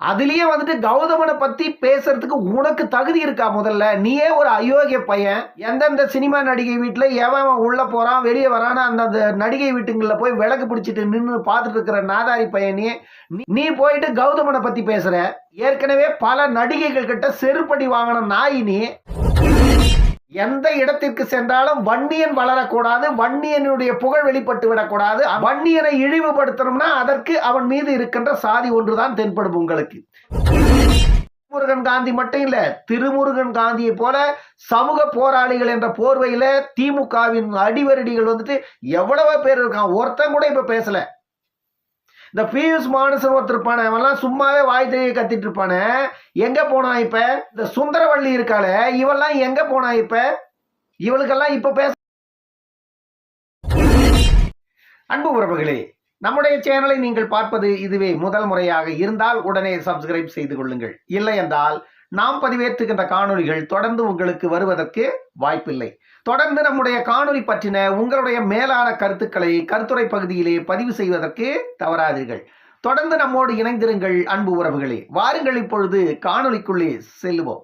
அதுலயே வந்துட்டு கௌதமனை பத்தி பேசுறதுக்கு உனக்கு தகுதி இருக்கா முதல்ல? நீயே ஒரு அயோக்கிய பையன். எந்தெந்த சினிமா நடிகை வீட்டுல எவன் எவன் உள்ள போறான் வெளியே வரான்னு அந்த நடிகை வீட்டுங்களில் போய் விளக்கு பிடிச்சிட்டு நின்று பார்த்துட்டு இருக்கிற நாதாரி பையனி நீ நீ போயிட்டு கௌதமனை பத்தி பேசுற. ஏற்கனவே பல நடிகைகள் கிட்ட செருப்படி வாங்கின நாய் நீ எந்த இடத்திற்கு சென்றாலும் வன்னியன் வளரக்கூடாது வன்னியனுடைய புகழ் வெளிப்பட்டு விடக்கூடாது. வன்னியனை இழிவுபடுத்தணும்னா அதற்கு அவன் மீது இருக்கின்ற சாதி ஒன்றுதான் தென்படும் உங்களுக்கு. முருகன் காந்தி மட்டும் இல்ல திருமுருகன் காந்தியை போல சமூக போராளிகள் என்ற போர்வையில திமுகவின் அடிவரடிகள் வந்துட்டு எவ்வளவோ பேர் இருக்கான் ஒருத்தன் கூட இப்ப பேசல. இந்த பியூஷ் மானசன் ஒருத்தர் இருப்பானே அவன்லாம் சும்மாவே வாய் தெரிய கத்திட்டு இருப்பானே. எங்க போனான் இப்ப? இந்த சுந்தரவள்ளி இருக்காளே இவெல்லாம் எங்க போனா இப்ப? இவளுக்கெல்லாம் இப்ப பேச அன்பு உறவுகளே நம்முடைய சேனலை நீங்கள் பார்ப்பது இதுவே முதல் முறையாக. இருந்தால் உடனே சப்ஸ்கிரைப் செய்து கொள்ளுங்கள். இல்லை என்றால் நாம் பதிவேற்றுகின்ற காணொளிகள் தொடர்ந்து உங்களுக்கு வருவதற்கு வாய்ப்பில்லை. தொடர்ந்து நம்முடைய காணொலி பற்றின உங்களுடைய மேலான கருத்துக்களை கருத்துரை பகுதியிலே பதிவு செய்வதற்கு தவறாதீர்கள். தொடர்ந்து நம்மோடு இணைந்திருங்கள் அன்பு உறவுகளே. வாருங்கள் இப்பொழுது காணொளிக்குள்ளே செல்லுவோம்.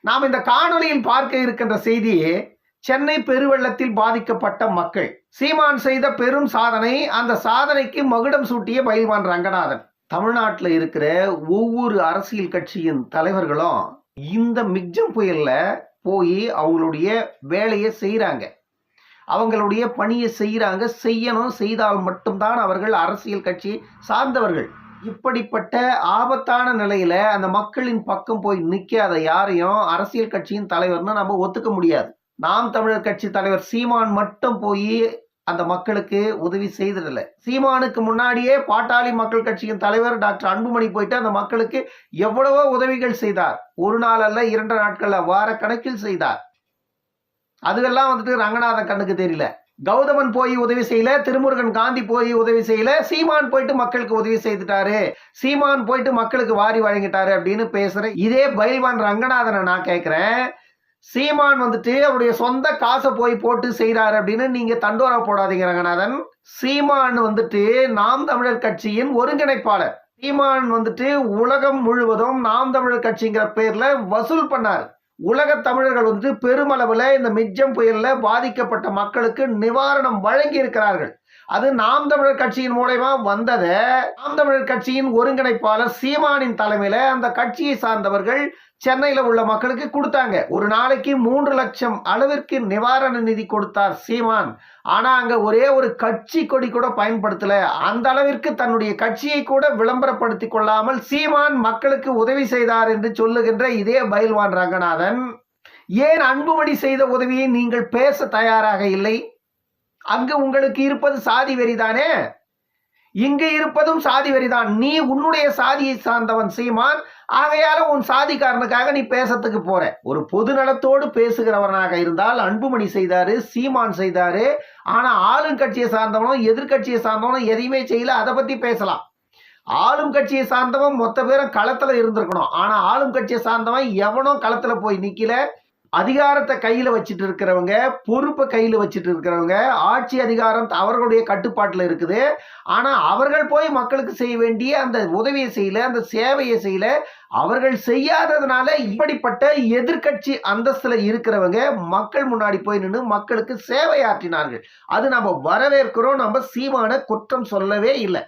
நாம் இந்த காணொலியில் பார்க்க இருக்கின்ற செய்தியே சென்னை பெருவெள்ளத்தில் பாதிக்கப்பட்ட மக்கள். சீமான் செய்த பெரும் சாதனை அந்த சாதனைக்கு மகுடம் சூட்டிய பயில்வான் ரங்கநாதன். தமிழ்நாட்டில் இருக்கிற ஒவ்வொரு அரசியல் கட்சியின் தலைவர்களும் இந்த மிக்ஜம் புயலில் போய் அவங்களுடைய வேலையை செய்கிறாங்க அவங்களுடைய பணியை செய்கிறாங்க செய்யணும் செய்தால் மட்டும்தான் அவர்கள் அரசியல் கட்சி சார்ந்தவர்கள். இப்படிப்பட்ட ஆபத்தான நிலையில அந்த மக்களின் பக்கம் போய் நிற்காத யாரையும் அரசியல் கட்சியின் தலைவர்னு நம்ம ஒத்துக்க முடியாது. நாம் தமிழர் கட்சி தலைவர் சீமான் மட்டும் போய் அந்த மக்களுக்கு உதவி செய்ததில்லை. சீமானுக்கு முன்னாடியே பாட்டாளி மக்கள் கட்சியின் தலைவர் டாக்டர் அன்புமணி போயிட்டு அந்த மக்களுக்கு எவ்வளவோ உதவிகள் செய்தார். ஒரு நாள் அல்ல இரண்டு நாட்கள் வார கணக்கில் செய்தார். அதுவெல்லாம் வந்துட்டு ரங்கநாதன் கண்ணுக்கு தெரியல. கௌதமன் போய் உதவி செய்யல திருமுருகன் காந்தி போய் உதவி செய்யல சீமான் போயிட்டு மக்களுக்கு உதவி செய்துட்டாரு. சீமான் போயிட்டு மக்களுக்கு வாரி வழங்கிட்டாரு அப்படின்னு பேசுற இதே பைல்வான் ரங்கநாதனை நான் கேட்கிறேன் சீமான் வந்துட்டு அவருடைய சொந்த காசை போய் போட்டு செய்கிறாரு அப்படின்னு நீங்கள் தண்டோரா போடாதீங்க ரங்கநாதன். சீமான் வந்துட்டு நாம் தமிழர் கட்சியின் ஒருங்கிணைப்பாளர். சீமான் வந்துட்டு உலகம் முழுவதும் நாம் தமிழர் கட்சிங்கிற பேரில் வசூல் பண்ணார். உலக தமிழர்கள் வந்து பெருமளவில் இந்த மிச்சம் புயலில் பாதிக்கப்பட்ட மக்களுக்கு நிவாரணம் வழங்கி இருக்கிறார்கள் அது நாம் தமிழர் கட்சியின் மூலயமா வந்ததை நாம் தமிழர் கட்சியின் ஒருங்கிணைப்பாளர் சீமானின் தலைமையில் அந்த கட்சியை சார்ந்தவர்கள் சென்னையில் உள்ள மக்களுக்கு கொடுத்தாங்க. ஒரு நாளைக்கு மூன்று லட்சம் அளவிற்கு நிவாரண நிதி கொடுத்தார் சீமான். ஆனால் அங்கே ஒரே ஒரு கட்சி கொடி கூட பயன்படுத்தல. அந்த அளவிற்கு தன்னுடைய கட்சியை கூட விளம்பரப்படுத்தி கொள்ளாமல் சீமான் மக்களுக்கு உதவி செய்தார் என்று சொல்லுகின்ற இதே பயில்வான் ரங்கநாதன். ஏன் அன்புமணி செய்த உதவியை நீங்கள் பேச தயாராக இல்லை? அங்கு உங்களுக்கு இருப்பது சாதி வெறிதானே? இங்கு இருப்பதும் சாதி வெறிதான். நீ உன்னுடைய சாதியை சார்ந்தவன் சீமான். ஆகையால உன் சாதிக்காரனுக்காக நீ பேசத்துக்கு போற. ஒரு பொது நலத்தோடு பேசுகிறவனாக இருந்தால் அன்புமணி செய்தாரு சீமான் செய்தாரு. ஆனா ஆளுங்கட்சியை சார்ந்தவனும் எதிர்க்கட்சியை சார்ந்தவனும் எதையுமே செய்யல. அதை பத்தி பேசலாம். ஆளும் கட்சியை சார்ந்தவன் மொத்த பேரும் களத்துல இருந்திருக்கணும். ஆனா ஆளும் கட்சியை சார்ந்தவன் எவனும் களத்துல போய் நிக்கல. அதிகாரத்தை கையில் வச்சுட்டு இருக்கிறவங்க பொறுப்பை கையில் வச்சுட்டு இருக்கிறவங்க ஆட்சி அதிகாரம் அவர்களுடைய கட்டுப்பாட்டில் இருக்குது. ஆனால் அவர்கள் போய் மக்களுக்கு செய்ய வேண்டிய அந்த உதவியை செய்யல அந்த சேவையை செய்யல அவர்கள் செய்யாததுனால இப்படிப்பட்ட எதிர்க்கட்சி அந்தஸ்தில் இருக்கிறவங்க மக்கள் முன்னாடி போய் நின்று மக்களுக்கு சேவையாற்றினார்கள். அது நம்ம வரவேற்கிறோம் நம்ம சீமான குற்றம் சொல்லவே இல்லை.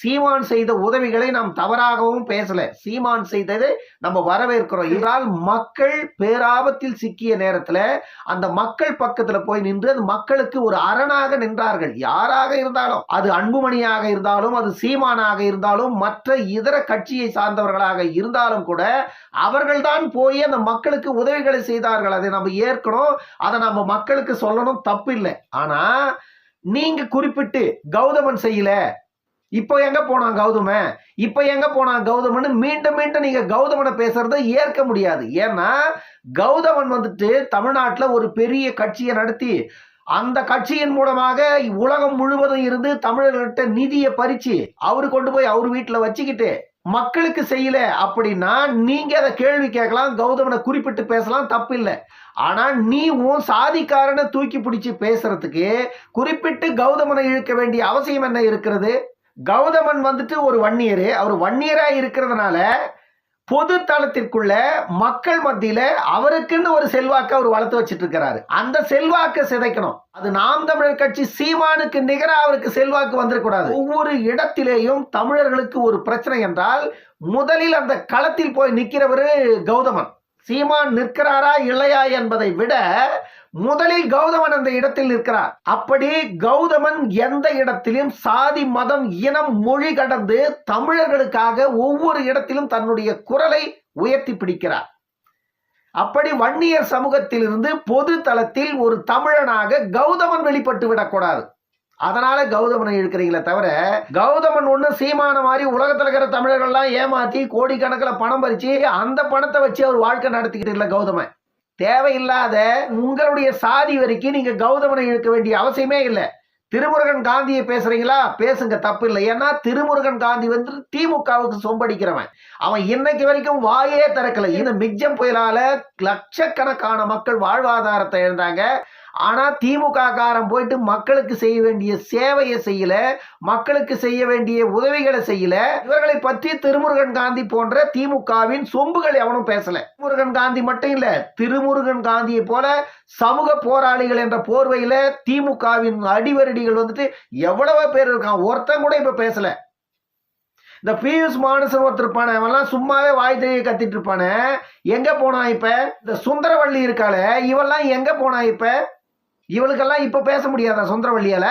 சீமான் செய்த உதவிகளை நாம் தவறாகவும் பேசல. சீமான் செய்ததை நம்ம வரவேற்கிறோம். என்றால் மக்கள் பேராபத்தில் சிக்கிய நேரத்தில் அந்த மக்கள் பக்கத்துல போய் நின்று அது மக்களுக்கு ஒரு அரணாக நின்றார்கள். யாராக இருந்தாலும் அது அன்புமணியாக இருந்தாலும் அது சீமானாக இருந்தாலும் மற்ற இதர கட்சியை சார்ந்தவர்களாக இருந்தாலும் கூட அவர்கள்தான் போய் அந்த மக்களுக்கு உதவிகளை செய்தார்கள். அதை நம்ம ஏற்கணும். அதை நம்ம மக்களுக்கு சொல்லணும். தப்பு இல்லை ஆனா நீங்க குறிப்பிட்டு கௌதமன் செய்யல. இப்போ எங்க போனான் கௌதம? இப்போ எங்க போனான் கௌதமன்னு மீண்டும் மீண்டும் நீங்க கௌதமனை பேசுறத ஏற்க முடியாது. ஏன்னா கௌதமன் வந்துட்டு தமிழ்நாட்டில் ஒரு பெரிய கட்சியை நடத்தி அந்த கட்சியின் மூலமாக உலகம் முழுவதும் இருந்து தமிழர்கிட்ட நிதியை பறிச்சு அவரு கொண்டு போய் அவர் வீட்டில் வச்சுக்கிட்டு மக்களுக்கு செய்யல அப்படின்னா நீங்க அதை கேள்வி கேட்கலாம் கௌதமனை குறிப்பிட்டு பேசலாம் தப்பில்லை. ஆனா நீ உன் சாதிக்காரனை தூக்கி பிடிச்சி பேசுறதுக்கு குறிப்பிட்டு கௌதமனை இழுக்க வேண்டிய அவசியம் என்ன இருக்கிறது? கௌதமன் வந்துட்டு ஒரு வன்னியர். அவர் வன்னியராக இருக்கிறதுனால பொது தளத்திற்குள்ள மக்கள் மத்தியில அவருக்குன்னு ஒரு செல்வாக்கை அவர் வளர்த்து வச்சுட்டு இருக்கிறாரு அந்த செல்வாக்கை சிதைக்கணும். அது நாம் தமிழர் கட்சி சீமானுக்கு நிகராக அவருக்கு செல்வாக்கு வந்துடக்கூடாது ஒவ்வொரு இடத்திலேயும் தமிழர்களுக்கு ஒரு பிரச்சனை என்றால் முதலில் அந்த களத்தில் போய் நிற்கிறவர் கௌதமன். சீமான் நிற்கிறாரா இல்லையா என்பதை விட முதலில் கௌதமன் அந்த இடத்தில் நிற்கிறார். அப்படி கௌதமன் எந்த இடத்திலும் சாதி மதம் இனம் மொழி கடந்து தமிழர்களுக்காக ஒவ்வொரு இடத்திலும் தன்னுடைய குரலை உயர்த்தி பிடிக்கிறார். அப்படி வன்னியர் சமூகத்திலிருந்து பொது தளத்தில் ஒரு தமிழனாக கௌதமன் வெளிப்பட்டு விடக்கூடாது. அதனால கௌதமனை இழுக்கிறீங்களே தவிர கௌதமன் ஒண்ணு சீமான மாதிரி உலகத்துல இருக்கிற தமிழர்கள்லாம் ஏமாத்தி கோடிக்கணக்கில் பணம் பறிச்சு அந்த பணத்தை வச்சு அவர் வாழ்க்கை நடத்திக்கிட்டு இல்லை கௌதமன். தேவையில்லாத உங்களுடைய சாதி வரைக்கும் நீங்க கௌதமனை இழுக்க வேண்டிய அவசியமே இல்லை. திருமுருகன் காந்தியை பேசுறீங்களா? பேசுங்க தப்பு இல்லை. ஏன்னா திருமுருகன் காந்தி வந்து திமுகவுக்கு சொம்படிக்கிறவன். அவன் இன்னைக்கு வரைக்கும் வாயே திறக்கல. இந்த மிக்ஜம் புயலால லட்சக்கணக்கான மக்கள் வாழ்வாதாரத்தை இழந்தாங்க. ஆனால் திமுக காரம் போயிட்டு மக்களுக்கு செய்ய வேண்டிய சேவையை செய்யல மக்களுக்கு செய்ய வேண்டிய உதவிகளை செய்யல. இவர்களை பற்றி திருமுருகன் காந்தி போன்ற திமுகவின் சொம்புகள் எவனும் பேசல. திருமுருகன் காந்தி மட்டும் இல்ல திருமுருகன் காந்தியை போல சமூக போராளிகள் என்ற போர்வையில திமுகவின் அடிவரடிகள் வந்துட்டு எவ்வளவு பேர் இருக்கான் ஒருத்தன் கூட இப்ப பேசல. இந்த பியூஷ் மானசன் ஒருத்தர் இருப்பானே அவன்லாம் சும்மாவே வாய் தெரிய கத்திட்டு இருப்பானே. எங்க போனான் இப்ப? இந்த சுந்தரவள்ளி இருக்காளே இவெல்லாம் எங்க போனா இப்ப? இவளுக்கெல்லாம் இப்ப பேச முடியாதா சுந்தரவள்ளியால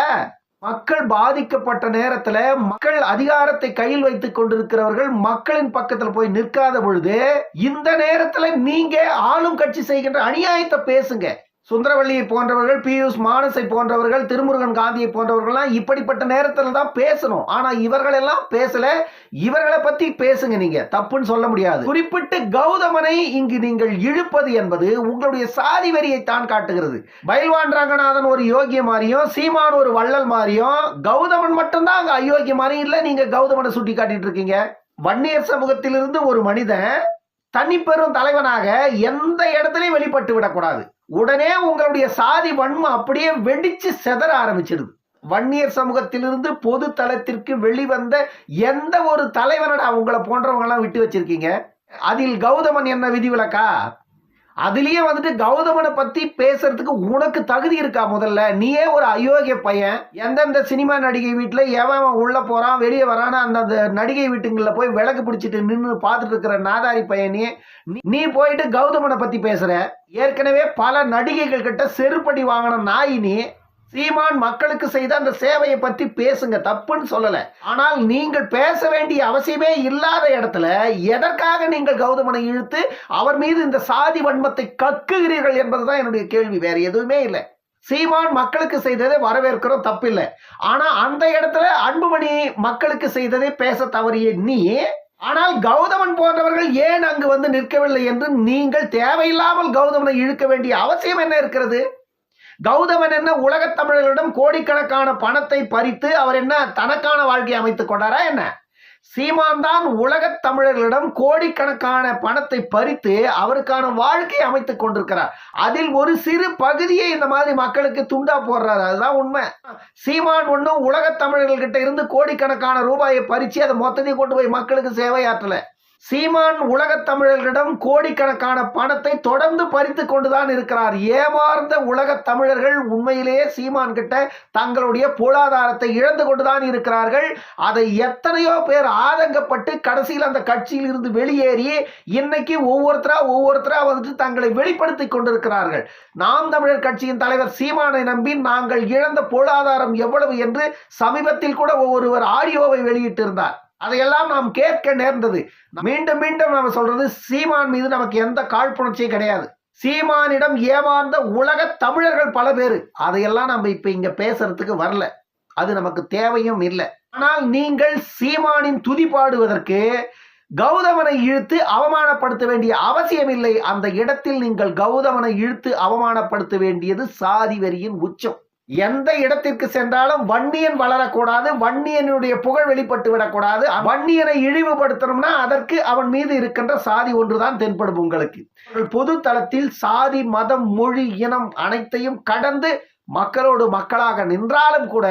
மக்கள் பாதிக்கப்பட்ட நேரத்தில் மக்கள் அதிகாரத்தை கையில் வைத்துக் கொண்டிருக்கிறவர்கள் மக்களின் பக்கத்தில் போய் நிற்காத பொழுது இந்த நேரத்தில் நீங்க ஆளும் கட்சி செய்கின்ற அநியாயத்தை பேசுங்க. சுந்தரவள்ளியை போன்றவர்கள் பியூஷ் மானசை போன்றவர்கள் திருமுருகன் காந்தியை போன்றவர்கள்லாம் இப்படிப்பட்ட நேரத்தில் தான் பேசணும். ஆனால் இவர்கள் எல்லாம் பேசல. இவர்களை பற்றி பேசுங்க நீங்க. தப்புன்னு சொல்ல முடியாது. குறிப்பிட்டு கௌதமனை இங்கு நீங்கள் இழுப்பது என்பது உங்களுடைய சாதி வரியை தான் காட்டுகிறது. பயில்வான் ரங்கநாதன் ஒரு யோகிய மாதிரியும் சீமான் ஒரு வள்ளல் மாதிரியும் கௌதமன் மட்டும்தான் அங்கே அயோக்கிய மாதிரியும் இல்லை. நீங்கள் கௌதமனை சுட்டி காட்டிட்டு இருக்கீங்க. வன்னியர் சமூகத்திலிருந்து ஒரு மனிதன் தனிப்பெரும் தலைவனாக எந்த இடத்துலையும் வெளிப்பட்டு விடக்கூடாது. உடனே உங்களுடைய சாதி வன்மம் அப்படியே வெடிச்சு செதற ஆரம்பிச்சிடுது. வன்னியர் சமூகத்திலிருந்து பொது தளத்திற்கு வெளிவந்த எந்த ஒரு தலைவனடா உங்களை போன்றவங்களாம் விட்டு வச்சிருக்கீங்க? அதில் கௌதமன் என்ன விதிவிலக்கா? அதுலயே வந்துட்டு கௌதமனை பத்தி பேசுறதுக்கு உனக்கு தகுதி இருக்கா முதல்ல? நீயே ஒரு அயோக்கிய பையன். எந்தெந்த சினிமா நடிகை வீட்டுல எவன் அவன் உள்ள போறான் வெளியே வரான்னு அந்த நடிகை வீட்டுங்கள போய் விளக்கு பிடிச்சிட்டு நின்று பார்த்துட்டு இருக்கிற நாதாரி பையனே நீ- நீ போயிட்டு கௌதமனை பத்தி பேசுற. ஏற்கனவே பல நடிகைகள் கிட்ட செருப்படி வாங்கின நாயினி சீமான் மக்களுக்கு செய்த அந்த சேவையை பற்றி பேசுங்க. தப்புன்னு சொல்லலை. ஆனால் நீங்கள் பேச வேண்டிய அவசியமே இல்லாத இடத்துல எதற்காக நீங்கள் கௌதமனை இழுத்து அவர் மீது இந்த சாதி வன்மத்தை கக்குகிறீர்கள் என்பதுதான் என்னுடைய கேள்வி. வேற எதுவுமே இல்லை. சீமான் மக்களுக்கு செய்ததை வரவேற்கிறோம். தப்பில்லை. ஆனா அந்த இடத்துல அன்புமணி மக்களுக்கு செய்ததை பேச தவறிய நீ ஆனால் கௌதமன் போன்றவர்கள் ஏன் அங்கு வந்து நிற்கவில்லை என்று நீங்கள் தேவையில்லாமல் கௌதமனை இழுக்க வேண்டிய அவசியம் என்ன இருக்கிறது? கௌதமன் என்ன உலகத் தமிழர்களிடம் கோடிக்கணக்கான பணத்தை பறித்து அவர் என்ன தனக்கான வாழ்க்கையை அமைத்துக் கொண்டாரா என்ன? சீமான் தான் உலகத் தமிழர்களிடம் கோடிக்கணக்கான பணத்தை பறித்து அவருக்கான வாழ்க்கையை அமைத்துக் கொண்டிருக்கிறார். அதில் ஒரு சிறு பகுதியை இந்த மாதிரி மக்களுக்கு துண்டா போடுறாரு. அதுதான் உண்மை. சீமான் ஒன்றும் உலகத் தமிழர்கள்கிட்ட இருந்து கோடிக்கணக்கான ரூபாயை பறிச்சு அதை மொத்தத்தையும் கொண்டு போய் மக்களுக்கு சேவையாற்றலை. சீமான் உலகத் தமிழர்களிடம் கோடிக்கணக்கான பணத்தை தொடர்ந்து பறித்து கொண்டுதான் இருக்கிறார். ஏமார்ந்த உலகத் தமிழர்கள் உண்மையிலேயே சீமான் கிட்ட தங்களுடைய பொருளாதாரத்தை இழந்து கொண்டுதான் இருக்கிறார்கள். அதை எத்தனையோ பேர் ஆதங்கப்பட்டு கடைசியில் அந்த கட்சியில் இருந்து வெளியேறி இன்னைக்கு ஒவ்வொருத்தரா ஒவ்வொருத்தரா வந்துட்டு தங்களை வெளிப்படுத்தி கொண்டிருக்கிறார்கள். நாம் தமிழர் கட்சியின் தலைவர் சீமானை நம்பி நாங்கள் இழந்த பொருளாதாரம் எவ்வளவு என்று சமீபத்தில் கூட ஒருவர் ஆடியோவை வெளியிட்டிருந்தார். அதையெல்லாம் நாம் கேட்க நேர்ந்தது. மீண்டும் மீண்டும் நாம சொல்றது சீமான் மீது நமக்கு எந்த காழ்ப்புணர்ச்சியும் கிடையாது. சீமானிடம் ஏமாந்த உலக தமிழர்கள் பல பேர். அதையெல்லாம் நம்ம இப்ப இங்க பேசுறதுக்கு வரல. அது நமக்கு தேவையும் இல்லை. ஆனால் நீங்கள் சீமானின் துதி பாடுவதற்கு கௌதமனை இழுத்து அவமானப்படுத்த வேண்டிய அவசியம் இல்லை. அந்த இடத்தில் நீங்கள் கௌதமனை இழுத்து அவமானப்படுத்த வேண்டியது சாதி வரியின் உச்சம். எந்த இடத்திற்கு சென்றாலும் வன்னியன் வளரக்கூடாது வன்னியனுடைய புகழ் வெளிப்பட்டு விடக்கூடாது. வன்னியனை இழிவுபடுத்தணும்னா அதற்கு அவன் மீது இருக்கின்ற சாதி ஒன்றுதான் தென்படும் உங்களுக்கு. பொது தளத்தில் சாதி மதம் மொழி இனம் அனைத்தையும் கடந்து மக்களோடு மக்களாக நின்றாலும் கூட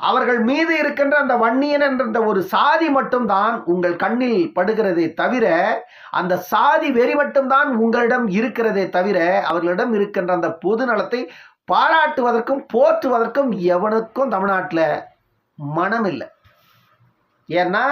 அவர்கள் மீது இருக்கின்ற அந்த வன்னியன் என்ற ஒரு சாதி மட்டும்தான் உங்கள் கண்ணில் படுகிறதே தவிர அந்த சாதி வெறி மட்டும்தான் உங்களிடம் இருக்கிறதே தவிர அவர்களிடம் இருக்கின்ற அந்த பொது நலத்தை பாராட்டுவதற்கும் போற்றுவதற்கும் எவனுக்கும் தமிழ்நாட்டில் மனம் இல்லை. ஏன்னா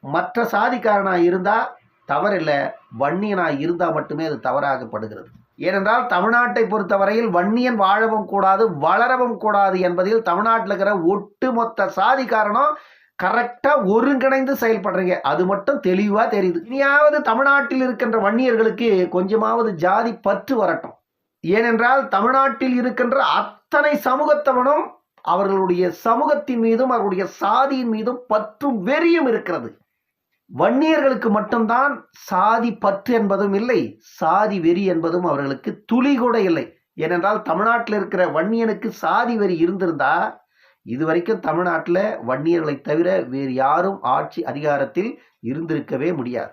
மற்ற சாதிக்காரனாக இருந்தால் தவறில்லை வன்னியனாக இருந்தால் மட்டுமே அது தவறாகப்படுகிறது. ஏனென்றால் தமிழ்நாட்டை பொறுத்தவரையில் வன்னியன் வாழவும் கூடாது வளரவும் கூடாது என்பதில் தமிழ்நாட்டில் இருக்கிற ஒட்டுமொத்த சாதிக்காரனும் கரெக்டாக ஒருங்கிணைந்து செயல்படுறீங்க. அது மட்டும் தெளிவாக தெரியுது. இனியாவது தமிழ்நாட்டில் இருக்கின்ற வன்னியர்களுக்கு கொஞ்சமாவது ஜாதி பற்று வரட்டும். ஏனென்றால் தமிழ்நாட்டில் இருக்கின்ற அத்தனை சமூகத்தவனும் அவர்களுடைய சமூகத்தின் மீதும் அவர்களுடைய சாதியின் மீதும் பற்றும் வெறியும் இருக்கிறது. வன்னியர்களுக்கு மட்டும்தான் சாதி பற்று என்பதும் இல்லை சாதி வெறி என்பதும் அவர்களுக்கு துளி கூட இல்லை. ஏனென்றால் தமிழ்நாட்டில் இருக்கிற வன்னியனுக்கு சாதி வெறி இருந்திருந்தா இதுவரைக்கும் தமிழ்நாட்டில் வன்னியர்களை தவிர வேறு யாரும் ஆட்சி அதிகாரத்தில் இருந்திருக்கவே முடியாது.